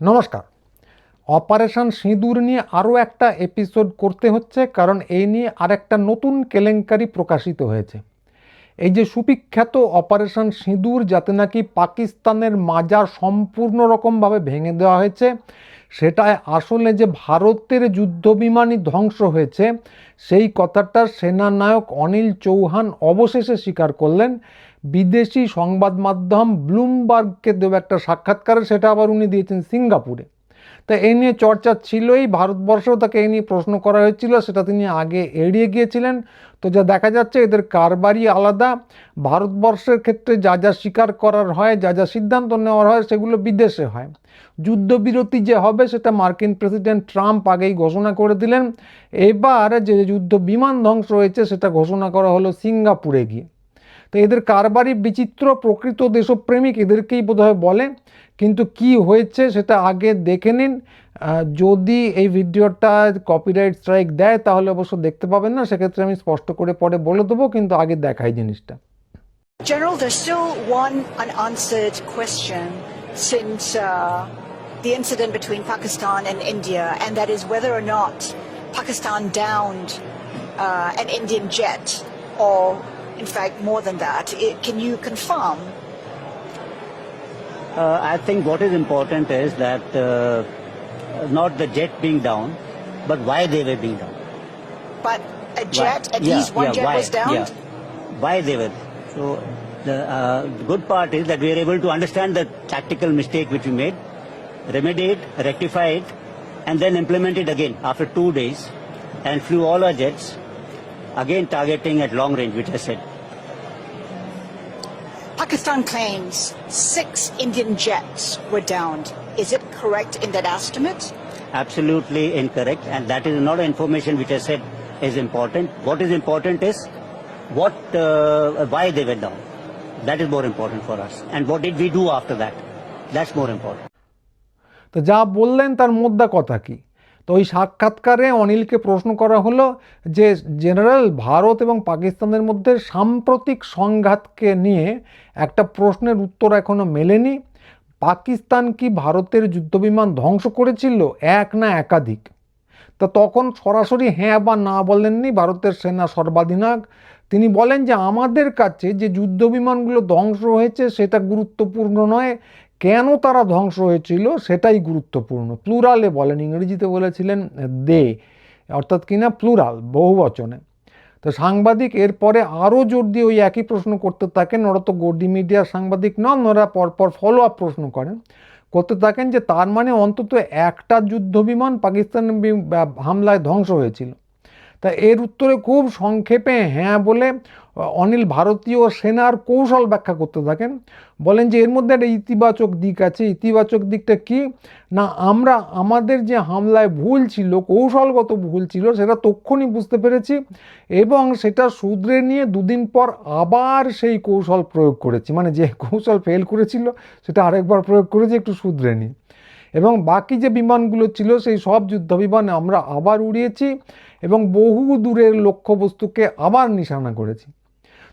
নমস্কার। অপারেশন সিঁদুর নিয়ে আরও একটা এপিসোড করতে হচ্ছে, কারণ এই নিয়ে আরেকটা নতুন কেলেঙ্কারি প্রকাশিত হয়েছে। এই যে সুবিখ্যাত অপারেশন সিঁদুর যাতে নাকি পাকিস্তানের মাজার সম্পূর্ণ রকমভাবে ভেঙে দেওয়া হয়েছে, সেটায় আসলে যে ভারতের যুদ্ধবিমানই ধ্বংস হয়েছে, সেই কথাটা সেনানায়ক অনিল চৌহান অবশেষে স্বীকার করলেন। বিদেশি সংবাদ মাধ্যম ব্লুমবার্গকে দেওয়া একটা সাক্ষাৎকারে সেটা আবার উনি দিয়েছেন সিঙ্গাপুরে। তা এই নিয়ে চর্চা ছিলই। ভারতবর্ষেও তাকে এই নিয়ে প্রশ্ন করা হয়েছিল, সেটা তিনি আগে এড়িয়ে গিয়েছিলেন। তো যা দেখা যাচ্ছে, এদের কারবারই আলাদা। ভারতবর্ষের ক্ষেত্রে যা যা স্বীকার করার হয়, যা যা সিদ্ধান্ত নেওয়ার হয়, সেগুলো বিদেশে হয়। যুদ্ধবিরতি যে হবে, সেটা মার্কিন প্রেসিডেন্ট ট্রাম্প আগেই ঘোষণা করে দিলেন। এবার যে যুদ্ধ বিমান ধ্বংস হয়েছে, সেটা ঘোষণা করা হলো সিঙ্গাপুরে গিয়ে। তো এদের কারবারই বিচিত্র প্রকৃত দেশপ্রেমিক এদেরকেই বোধহয় বলে কিন্তু কি হয়েছে সেটা আগে দেখে নিন যদি এই ভিডিওটা কপিরাইট স্ট্রাইক দেয় তাহলে অবশ্য দেখতে পাবেন না সেক্ষেত্রে আমি স্পষ্ট করে পরে বলে দেবো কিন্তু আগে দেখাই জিনিসটা General, there's still one unanswered question since uh, the incident between Pakistan and India, and that is whether or not Pakistan downed uh, an Indian jet, or in fact more than that. It, can you confirm? Uh, I think what is important is that uh, not the jet being down, but why they were being down. But a Why? jet, at Yeah, least one yeah, jet why? was down? Yeah. Why they were. So the uh, good part is that we are able to understand the tactical mistake which we made, remedy it, rectify it, and then implement it again after two days, and flew all our jets, again targeting at long range, which I said. Pakistan claims six Indian jets were downed. Is it correct in that estimate? absolutely incorrect and that is not information which I said is important. What is important is what, uh, why they went down. That is more important for us. And what did we do after that? That's more important. তো যা বললেন তার মোদ্দা কথা কি তো ওই সাক্ষাৎকারে অনিলকে প্রশ্ন করা হলো যে জেনারেল, ভারত এবং পাকিস্তানের মধ্যে সাম্প্রতিক সংঘাতকে নিয়ে একটা প্রশ্নের উত্তর এখনও মেলেনি। পাকিস্তান কি ভারতের যুদ্ধবিমান ধ্বংস করেছিল? এক না একাধিক। তা তখন সরাসরি হ্যাঁ বা না বলেননি ভারতের সেনা সর্বাধিনায়ক। তিনি বলেন যে আমাদের কাছে যে যুদ্ধবিমানগুলো ধ্বংস হয়েছে সেটা গুরুত্বপূর্ণ নয় কেন তারা ধ্বংস হয়েছিল সেটাই গুরুত্বপূর্ণ। প্লুরালে বলেন, ইংরেজিতে বলেছিলেন, দে অর্থাৎ কিনা প্লুরাল বহুবচনে। তো সাংবাদিক এরপরে আরও জোর দিয়ে ওই একই প্রশ্ন করতে থাকেন। ওরা তো গডি মিডিয়ার সাংবাদিক নন, ওরা পরপর ফলো আপ প্রশ্ন করেন। করতে থাকেন যে তার মানে অন্তত একটা যুদ্ধবিমান পাকিস্তান হামলায় ধ্বংস হয়েছিল। তা এর উত্তরে খুব সংক্ষেপে হ্যাঁ বলে অনিল ভারতীয় সেনার কৌশল ব্যাখ্যা করতে থাকেন। বলেন যে এর মধ্যে একটা ইতিবাচক দিক আছে। ইতিবাচক দিকটা কি? না, আমরা আমাদের যে হামলায় ভুল ছিল, কৌশলগত ভুল ছিল, সেটা তক্ষণই বুঝতে পেরেছি এবং সেটা শুধরে নিয়ে দুদিন পর আবার সেই কৌশল প্রয়োগ করেছি। মানে যে কৌশল ফেল করেছিল, সেটা আরেকবার প্রয়োগ করেছি, একটু শুধরে নিয়ে এবং বাকি যে বিমানগুলো ছিল, সেই সব যুদ্ধবিমান আমরা আবার উড়িয়েছি এবং বহু দূরের লক্ষ্যবস্তুকে আবার নিশানা করেছি।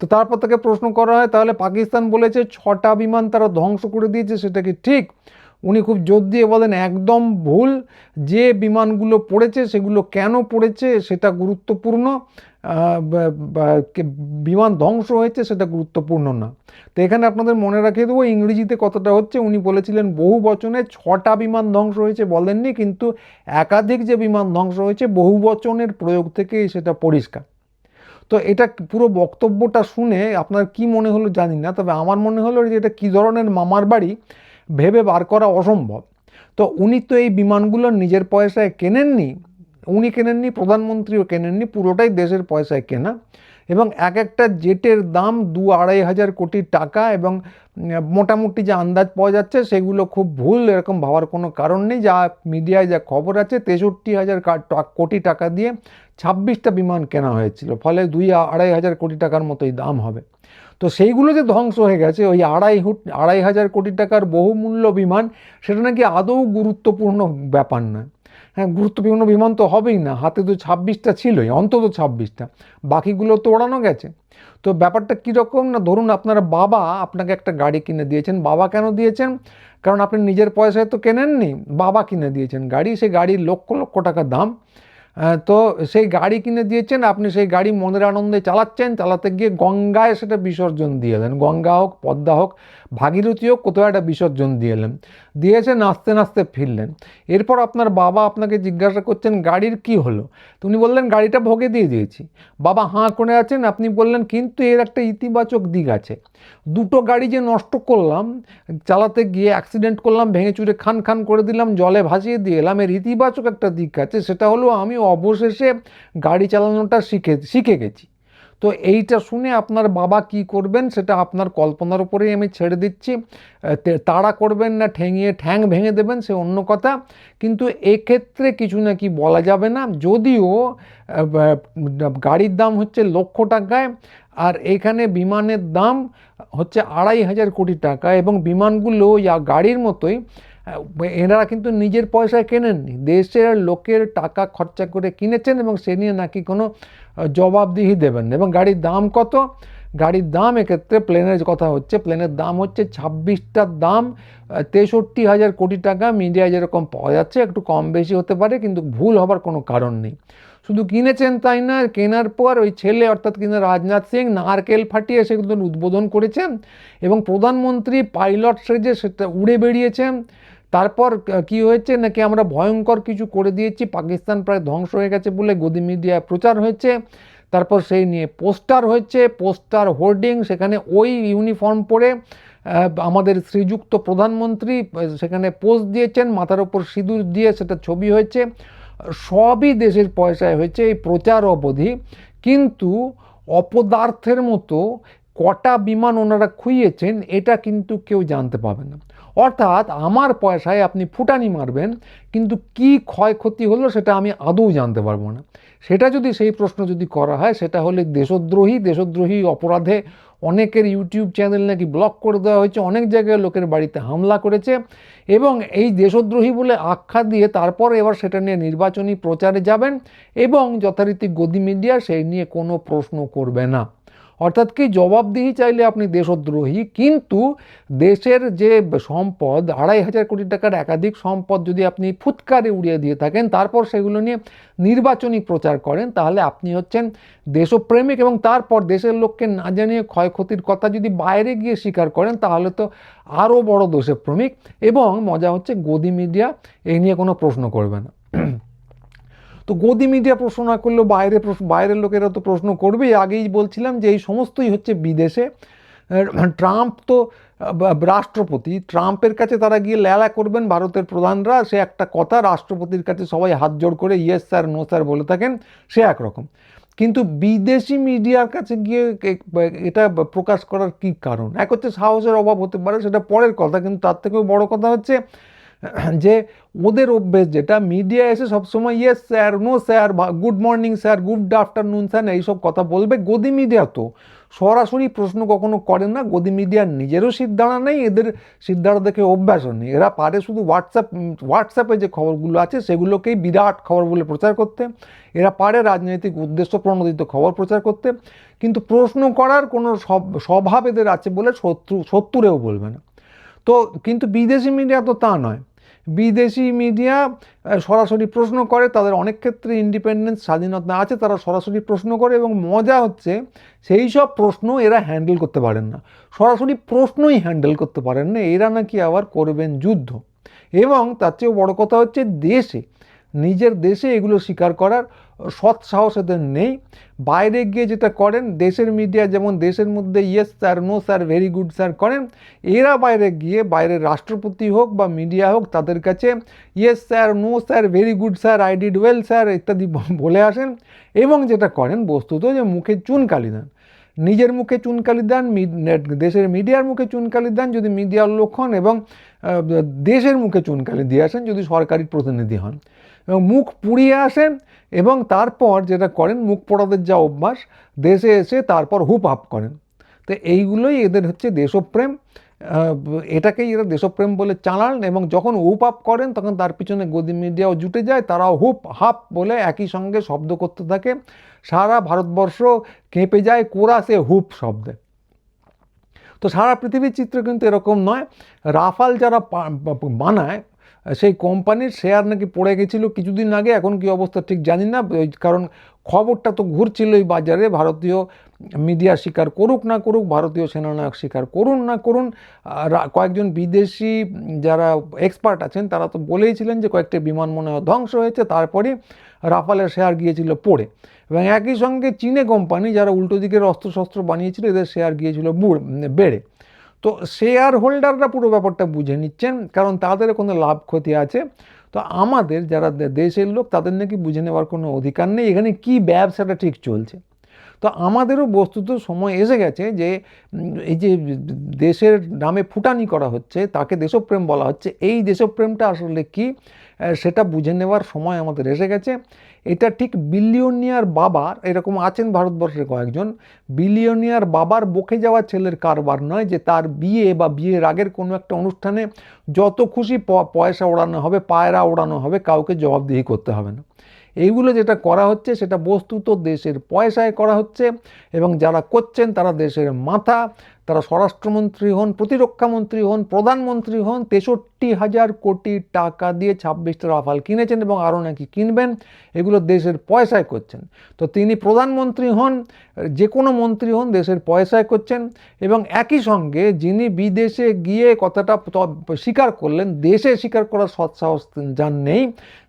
তো তারপর তাকে প্রশ্ন করা হয়, তাহলে পাকিস্তান বলেছে ছটা বিমান তারা ধ্বংস করে দিয়েছে, সেটা কি ঠিক? উনি খুব জোর দিয়ে বলেন, একদম ভুল। যে বিমানগুলো পড়েছে, সেগুলো কেন পড়েছে, সেটা গুরুত্বপূর্ণ। বিমান ধ্বংস হয়েছে, সেটা গুরুত্বপূর্ণ না। তো এখানে আপনাদের মনে রাখিয়ে দেবো, ইংরেজিতে কতটা হচ্ছে, উনি বলেছিলেন, বহু বচনে ছটা বিমান ধ্বংস হয়েছে বলেননি, কিন্তু একাধিক যে বিমান ধ্বংস হয়েছে, বহু বচনের প্রয়োগ থেকেই সেটা পরিষ্কার। তো এটা পুরো বক্তব্যটা শুনে আপনার কি মনে হলো জানি না, তবে আমার মনে হলো যে এটা কী ধরনের মামার বাড়ি ভেবে বার করা অসম্ভব। তো উনি তো এই বিমানগুলো নিজের পয়সায় কেনেননি, উনি কেনেননি, প্রধানমন্ত্রীও কেনেননি, পুরোটাই দেশের পয়সায় কেনা। এবং এক একটা জেটের দাম দু আড়াই হাজার কোটি টাকা এবং মোটামুটি যে আন্দাজ পাওয়া যাচ্ছে সেগুলো খুব ভুল, এরকম ভাবার কোনো কারণ নেই। যা মিডিয়ায় যা খবর আছে, তেষট্টি হাজার কোটি টাকা দিয়ে ছাব্বিশটা বিমান কেনা হয়েছিল, ফলে দুই আড়াই হাজার কোটি টাকার মতোই দাম হবে। তো সেইগুলো যে ধ্বংস হয়ে গেছে, ওই আড়াই হুট, আড়াই হাজার কোটি টাকার বহুমূল্য বিমান, সেটা নাকি আদৌ গুরুত্বপূর্ণ ব্যাপার নয়। হ্যাঁ গুরুত্বপূর্ণ বিমান তো হবেই না, হাতে তো ছাব্বিশটা ছিলই, অন্তত ছাব্বিশটা, বাকিগুলো তো ওড়ানো গেছে। তো ব্যাপারটা কীরকম না, ধরুন আপনার বাবা আপনাকে একটা গাড়ি কিনে দিয়েছেন, বাবা কেন দিয়েছেন? কারণ আপনি নিজের পয়সায় তো কেনেননি, বাবা কিনে দিয়েছেন গাড়ি সে গাড়ির লক্ষ লক্ষ টাকা দাম। তো সেই গাড়ি কিনে দিয়েছেন, আপনি সেই গাড়ি মনের আনন্দে চালাচ্ছেন, চালাতে গিয়ে গঙ্গায় সেটা বিসর্জন দিয়ে এলেন। গঙ্গা হোক, পদ্মা হোক, ভাগীরথী হোক, কোথাও একটা বিসর্জন দিয়ে এলেন। দিয়েছে নাচতে নাচতে ফিরলেন। এরপর আপনার বাবা আপনাকে জিজ্ঞাসা করছেন, গাড়ির কি হলো? তো উনি বললেন, গাড়িটা ভোগে দিয়ে দিয়েছি। বাবা হাঁ করে আছেন, আপনি বললেন, কিন্তু এর একটা ইতিবাচক দিক আছে। দুটো গাড়ি যে নষ্ট করলাম, চালাতে গিয়ে অ্যাক্সিডেন্ট করলাম, ভেঙে চুরে খান খান করে দিলাম, জলে ভাসিয়ে দিয়ে এলাম, এর ইতিবাচক একটা দিক আছে, সেটা হলো আমি অবশেষে গাড়ি চালানোটা শিখে শিখে গেছি। তো এইটা শুনে আপনার বাবা কি করবেন সেটা আপনার কল্পনার উপরেই আমি ছেড়ে দিচ্ছি। তাড়া করবেন না, ঠেঙিয়ে ঠ্যাং ভেঙে দেবেন, সে অন্য কথা। কিন্তু এক্ষেত্রে কিছু না কি বলা যাবে না, যদিও গাড়ির দাম হচ্ছে লক্ষ টাকায়, আর এখানে বিমানের দাম হচ্ছে আড়াই হাজার কোটি টাকা এবং বিমানগুলো গাড়ির মতোই এনারা কিন্তু নিজের পয়সায় কেনেননি। দেশের লোকের টাকা খরচা করে কিনেছেন এবং সে নিয়ে নাকি কোনো জবাবদিহি দেবেন। এবং গাড়ির দাম কত? গাড়ির দাম এক্ষেত্রে প্লেনের কথা হচ্ছে, প্লেনের দাম হচ্ছে ছাব্বিশটার দাম তেষট্টি হাজার কোটি টাকা। মিডিয়ায় যেরকম পাওয়া যাচ্ছে, একটু কম বেশি হতে পারে, কিন্তু ভুল হবার কোনো কারণ নেই। শুধু কিনেছেন তাই না কেনার পর ওই ছেলে অর্থাৎ কিনা রাজনাথ সিং নারকেল ফাটিয়ে সেগুলো উদ্বোধন করেছেন এবং প্রধানমন্ত্রী পাইলট সেজে সেটা উড়ে বেরিয়েছেন তারপর কি হয়েছে, নাকি আমরা ভয়ঙ্কর কিছু করে দিয়েছি, পাকিস্তান প্রায় ধ্বংস হয়ে গেছে বলে গদি মিডিয়ায় প্রচার হয়েছে। তারপর সেই নিয়ে পোস্টার হয়েছে, পোস্টার হোর্ডিং, সেখানে ওই ইউনিফর্ম পরে আমাদের শ্রীযুক্ত প্রধানমন্ত্রী সেখানে পোস্ট দিয়েছেন, মাথার ওপর সিঁদুর দিয়ে সেটা ছবি হয়েছে। সবই দেশের পয়সায় হয়েছে এই প্রচার অবধি। কিন্তু অপদার্থের মতো কটা বিমান ওনারা খুইয়েছেন, এটা কিন্তু কেউ জানতে পাবে না। অর্থাৎ আমার পয়সায় আপনি ফুটানি মারবেন, কিন্তু কি ক্ষয়ক্ষতি হলো সেটা আমি আদৌ জানতে পারব না। সেটা যদি সেই প্রশ্ন যদি করা হয়, সেটা হলে দেশদ্রোহী দেশদ্রোহী অপরাধে অনেকের ইউটিউব চ্যানেল নাকি ব্লক করে দেওয়া হয়েছে, অনেক জায়গায় লোকের বাড়িতে হামলা করেছে এবং এই দেশদ্রোহী বলে আখ্যা দিয়ে তারপর এবার সেটা নিয়ে নির্বাচনী প্রচারে যাবেন এবং যথারীতি গদি মিডিয়া সেই নিয়ে কোনো প্রশ্ন করবে না। অর্থাৎ কি জবাবদিহি চাইলে আপনি দেশদ্রোহী, কিন্তু দেশের যে সম্পদ, আড়াই হাজার কোটি টাকার একাধিক সম্পদ যদি আপনি ফুৎকারে উড়িয়ে দিয়ে থাকেন, তারপর সেগুলো নিয়ে নির্বাচনী প্রচার করেন, তাহলে আপনি হচ্ছেন দেশপ্রেমিক এবং তারপর দেশের লোককে না জানিয়ে ক্ষয়ক্ষতির কথা যদি বাইরে গিয়ে স্বীকার করেন, তাহলে তো আরও বড় দেশপ্রেমিক এবং মজা হচ্ছে গদি মিডিয়া এই নিয়ে কোনো প্রশ্ন করবে না। তো গদি মিডিয়া প্রশ্ন না করলেও বাইরে বাইরের লোকেরা তো প্রশ্ন করবেই। আগেই বলছিলাম যে এই সমস্তই হচ্ছে বিদেশে। ট্রাম্প তো রাষ্ট্রপতি, ট্রাম্পের কাছে তারা গিয়ে লেলা করবেন ভারতের প্রধানরা। সে একটা কথা, রাষ্ট্রপতির কাছে সবাই হাত জোড় করে ইয়েস স্যার, নো স্যার বলে থাকেন। সে একরকম। কিন্তু বিদেশি মিডিয়ার কাছে গিয়ে এটা প্রকাশ করার কি কারণ? এক হচ্ছে সাহসের অভাব হতে পারে, সেটা পরের কথা। কিন্তু তার থেকেও বড় কথা হচ্ছে যে ওদের অভ্যেস যেটা মিডিয়া এসে সবসময় yes sir no sir good morning sir good afternoon sir এইসব কথা বলবে গদি মিডিয়া তো। সরাসরি প্রশ্ন কখনো করেন না, গদি মিডিয়ার নিজেরও সিদ্ধারা নেই, এদের সিদ্ধারা দেখে অভ্যাসও নেই। এরা পারে শুধু হোয়াটসঅ্যাপ হোয়াটসঅ্যাপে যে খবরগুলো আছে, সেগুলোকেই বিরাট খবর বলে প্রচার করতে। এরা পারে রাজনৈতিক উদ্দেশ্য প্রণোদিত খবর প্রচার করতে, কিন্তু প্রশ্ন করার কোনো সব- স্বভাব এদের আছে বলে শত্রু, শত্রুরেও বলবে না। তো, কিন্তু বিদেশি মিডিয়া তো তা নয়। বিদেশি মিডিয়া সরাসরি প্রশ্ন করে, তাদের অনেক ক্ষেত্রে ইন্ডিপেন্ডেন্স স্বাধীনতা আছে, তারা সরাসরি প্রশ্ন করে এবং মজা হচ্ছে, সেই সব প্রশ্ন এরা হ্যান্ডেল করতে পারেন না। সরাসরি প্রশ্নই হ্যান্ডেল করতে পারেন না, এরা নাকি আবার করবেন যুদ্ধ। এবং তার চেয়েও বড় কথা হচ্ছে দেশে, নিজের দেশে এগুলো স্বীকার করার সৎ সাহস এদের নেই। বাইরে গিয়ে যেটা করেন, দেশের মিডিয়া যেমন দেশের মধ্যে yes sir no sir very good sir করেন, এরা বাইরে গিয়ে বাইরের রাষ্ট্রপতি হোক বা মিডিয়া হোক তাদের কাছে yes sir no sir very good sir I did well sir ইত্যাদি বলে আসেন। এবং যেটা করেন বস্তুত যে মুখে চুনকালি দেন। নিজের মুখে চুনকালি দেন দেশের মিডিয়ার মুখে চুনকালি দেন, যদি মিডিয়ার লোক হন এবং দেশের মুখে চুনকালি দিয়ে আসেন, যদি সরকারি প্রতিনিধি হন। এবং মুখ পুড়িয়ে আসেন এবং তারপর যেটা করেন, মুখ পোড়াদের যা অভ্যাস, দেশে এসে তারপর হুপ আপ করেন। তো এইগুলোই এদের হচ্ছে দেশপ্রেম। এটাকেই এরা দেশপ্রেম বলে চালান এবং যখন হুপ আপ করেন, তখন তার পিছনে গদি মিডিয়াও জুটে যায়, তারাও হুপ হাপ বলে একই সঙ্গে শব্দ করতে থাকে। সারা ভারতবর্ষ কেঁপে যায় কোরাসে হুপ শব্দে। তো সারা পৃথিবীর চিত্র কিন্তু এরকম নয়। রাফাল যারা বানায় সেই কোম্পানির শেয়ার নাকি পড়ে গেছিল কিছুদিন আগে, এখন কি অবস্থা ঠিক জানি না। ওই কারণ খবরটা তো ঘুরছিল এই বাজারে, ভারতীয় মিডিয়া স্বীকার করুক না করুক, ভারতীয় সেনানায়ক স্বীকার করুন না করুন কয়েকজন বিদেশি যারা এক্সপার্ট আছেন, তারা তো বলেইছিলেন যে কয়েকটি বিমান মনে হয় ধ্বংস হয়েছে তারপরে রাফালের শেয়ার গিয়েছিল পড়ে। এবং একই সঙ্গে চীনে কোম্পানি যারা উল্টো দিকের অস্ত্রশস্ত্র বানিয়েছিল, এদের শেয়ার গিয়েছিল বুড় বেড়ে। তো শেয়ার হোল্ডাররা পুরো ব্যাপারটা বুঝে নিচ্ছেন, কারণ তাদের কোনো লাভ ক্ষতি আছে। তো আমাদের যারা দেশের লোক, তাদের নাকি বুঝে নেওয়ার কোনো অধিকার নেই, এখানে কি ব্যবসাটা ঠিক চলছে। তো আমাদেরও বস্তুত সময় এসে গেছে যে এই যে দেশের নামে ফুটানি করা হচ্ছে, তাকে দেশপ্রেম বলা হচ্ছে, এই দেশপ্রেমটা আসলে কি সেটা বুঝে নেওয়ার সময় আমাদের এসে গেছে। এটা ঠিক বিলিয়নিয়ার বাবার, এরকম আছেন ভারতবর্ষের কয়েকজন বিলিয়নিয়ার বাবার বকে যাওয়া ছেলের কারবার নয় যে তার বিয়ে বা বিয়ের আগের কোনো একটা অনুষ্ঠানে যত খুশি পয়সা ওড়ানো হবে, পায়রা ওড়ানো হবে, কাউকে জবাবদিহি করতে হবে না। এইগুলো যেটা করা হচ্ছে সেটা বস্তুত দেশের পয়সায় করা হচ্ছে এবং যারা করছেন তারা দেশের মাথা তারা স্বরাষ্ট্রমন্ত্রী হন, প্রতিরক্ষামন্ত্রী হন, প্রধানমন্ত্রী হন, তেষট্টি হাজার কোটি টাকা দিয়ে ছাব্বিশটা রাফাল কিনেছেন এবং আরও নাকি কিনবেন। এগুলো দেশের পয়সায় করছেন। তো তিনি প্রধানমন্ত্রী হন, যে কোনো মন্ত্রী হন দেশের পয়সায় করছেন এবং একই সঙ্গে যিনি বিদেশে গিয়ে কথাটা স্বীকার করলেন, দেশে স্বীকার করার সৎসাহস যার নেই,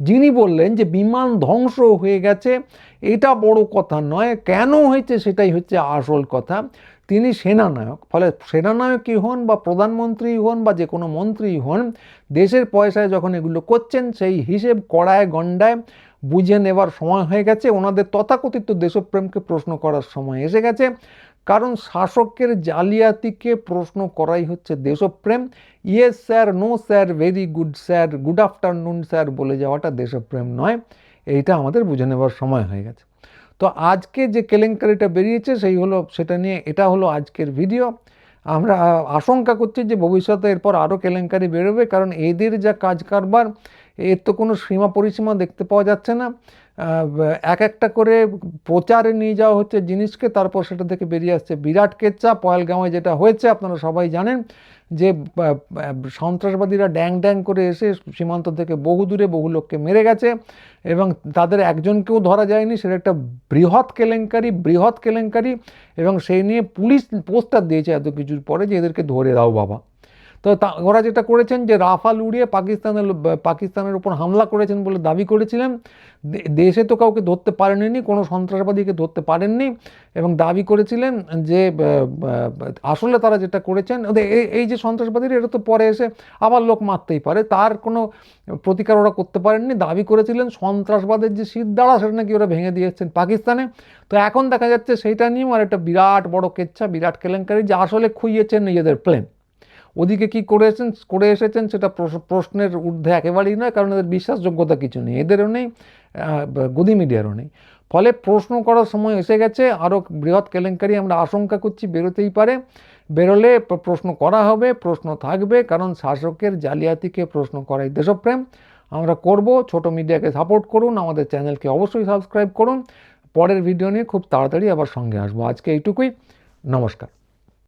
যিনি বললেন যে বিমান ধ্বংস হয়ে গেছে, এটা বড় কথা নয়। কেন হয়েছে সেটাই হচ্ছে আসল কথা। তিনি সেনানায়ক। ফলে সেনানায়কই হন বা প্রধানমন্ত্রী হন বা যে কোনো মন্ত্রী হন, দেশের পয়সায় যখন এগুলো করছেন, সেই হিসেব কড়ায় গণ্ডায় বুঝে নেবার সময় হয়ে গেছে। ওনাদের তথাকথিত দেশপ্রেমকে প্রশ্ন করার সময় এসে গেছে। কারণ শাসকের জালিয়াতিকে প্রশ্ন করাই হচ্ছে দেশপ্রেম। Yes sir, no sir, very good sir, good afternoon sir বলে যাওয়াটা দেশপ্রেম নয়। এইটা আমাদের বুঝে নেবার সময় হয়ে গেছে। তো আজকে যে কেলেঙ্কারিটা বেরিয়েছে, সেই হলো, সেটা নিয়ে এটা হলো আজকের ভিডিও। আমরা আশঙ্কা করছি যে ভবিষ্যতে এরপর আরও কেলেঙ্কারি বেরোবে, কারণ এদের যা কাজ কারবার, এর তো কোনো সীমা পরিসীমা দেখতে পাওয়া যাচ্ছে না। এক একটা করে প্রচারে নিয়ে যাওয়া হচ্ছে জিনিসকে, তারপর সেটা থেকে বেরিয়ে আসছে বিরাট কেচ্চা পয়েলগাঁওয়ে যেটা হয়েছে, আপনারা সবাই জানেন যে সন্ত্রাসবাদীরা ড্যাং ড্যাং করে এসে সীমান্ত থেকে বহু দূরে বহু লোককে মেরে গেছে এবং তাদের একজনকেও ধরা যায়নি, সেটা একটা বৃহৎ কেলেঙ্কারি বৃহৎ কেলেঙ্কারি এবং সেই নিয়ে পুলিশ পোস্টার দিয়েছে এত কিছুর পরে যে এদেরকে ধরে দাও বাবা। তো ওরা যেটা করেছেন যে রাফাল উড়িয়ে পাকিস্তানের পাকিস্তানের উপর হামলা করেছেন বলে দাবি করেছিলেন। দেশে তো কাউকে ধরতে পারেননি, কোনো সন্ত্রাসবাদীকে ধরতে পারেননি এবং দাবি করেছিলেন যে আসলে তারা যেটা করেছেন এই যে সন্ত্রাসবাদীরা এটা তো পরে এসে আবার লোক মারতেই পারে, তার কোনো প্রতিকার ওরা করতে পারেননি। দাবি করেছিলেন সন্ত্রাসবাদের যে সিদ্ধারা সেটা নাকি ওরা ভেঙে দিয়েছেন পাকিস্তানে। তো এখন দেখা যাচ্ছে সেইটা নিয়েও আর একটা বিরাট বড় কেচ্ছা, বিরাট কেলেঙ্কারি যে আসলে খুইয়েছেন নিজেদের প্লেন। ওদিকে কি করেছেন, করে এসেছেন সেটা প্রশ- প্রশ্নের ঊর্ধ্বে একেবারেই নয়, কারণ এদের বিশ্বাসযোগ্যতা কিছু নেই, এদেরও নেই গদি মিডিয়ারও নেই। ফলে প্রশ্ন করার সময় এসে গেছে, আরও বৃহৎ কেলেঙ্কারি আমরা আশঙ্কা করছি বেরোতেই পারে। বেরোলে প্রশ্ন করা হবে, প্রশ্ন থাকবে, কারণ শাসকের জালিয়াতিকে প্রশ্ন করাই দেশপ্রেম। আমরা করব, ছোট মিডিয়াকে সাপোর্ট করুন, আমাদের চ্যানেলকে অবশ্যই সাবস্ক্রাইব করুন। পরের ভিডিও নিয়ে খুব তাড়াতাড়ি আবার সঙ্গে আসব। আজকে এইটুকুই, নমস্কার।